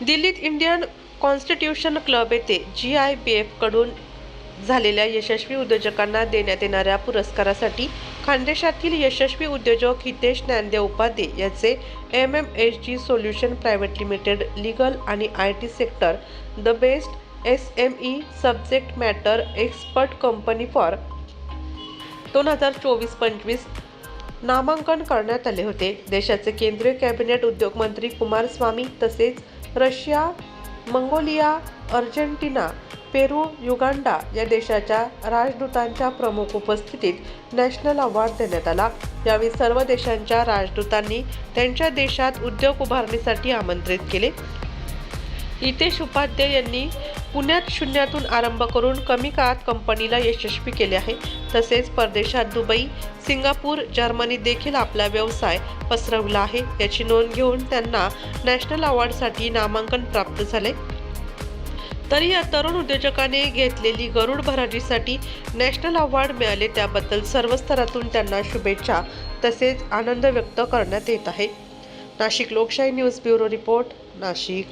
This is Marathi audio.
दिल्लीत इंडियन कॉन्स्टिट्यूशन क्लब येथे जी आय बी एफकडून झालेल्या यशस्वी उद्योजकांना देण्यात येणाऱ्या पुरस्कारासाठी खानदेशातील यशस्वी उद्योजक हितेश ज्ञानदेव उपाध्ये याचे M M H G solution private limited legal आणि I T sector the best S M E subject matter expert company for दोन हजार चोवीस पंचवीस नामांकन करण्यात आले होते. देशाचे केंद्रीय कॅबिनेट उद्योगमंत्री कुमारस्वामी तसेच Russia Mongolia Argentina Peru Uganda या देशाच्या राजदूतांच्या प्रमुख उपस्थितीत नॅशनल अवॉर्ड देण्यात आला. यावेळी सर्व देशांच्या राजदूतांनी त्यांच्या देशात उद्योग उभारणीसाठी आमंत्रित केले. हितेश उपाध्याय यांनी पुण्यात शून्यातून आरंभ करून कमी काळात कंपनीला यशस्वी केले आहे. तसेच परदेशात दुबई सिंगापूर जर्मनी देखील आपला व्यवसाय पसरवला आहे. याची नोंद घेऊन त्यांना नॅशनल अवॉर्डसाठी नामांकन प्राप्त झाले. तरी या तरुण उद्योजकाने घेतलेली गरुड भरारीसाठी नॅशनल अवॉर्ड मिळाले त्याबद्दल सर्व स्तरातून त्यांना शुभेच्छा तसेच आनंद व्यक्त करण्यात येत आहे. नाशिक लोकशाही न्यूज ब्युरो रिपोर्ट नाशिक.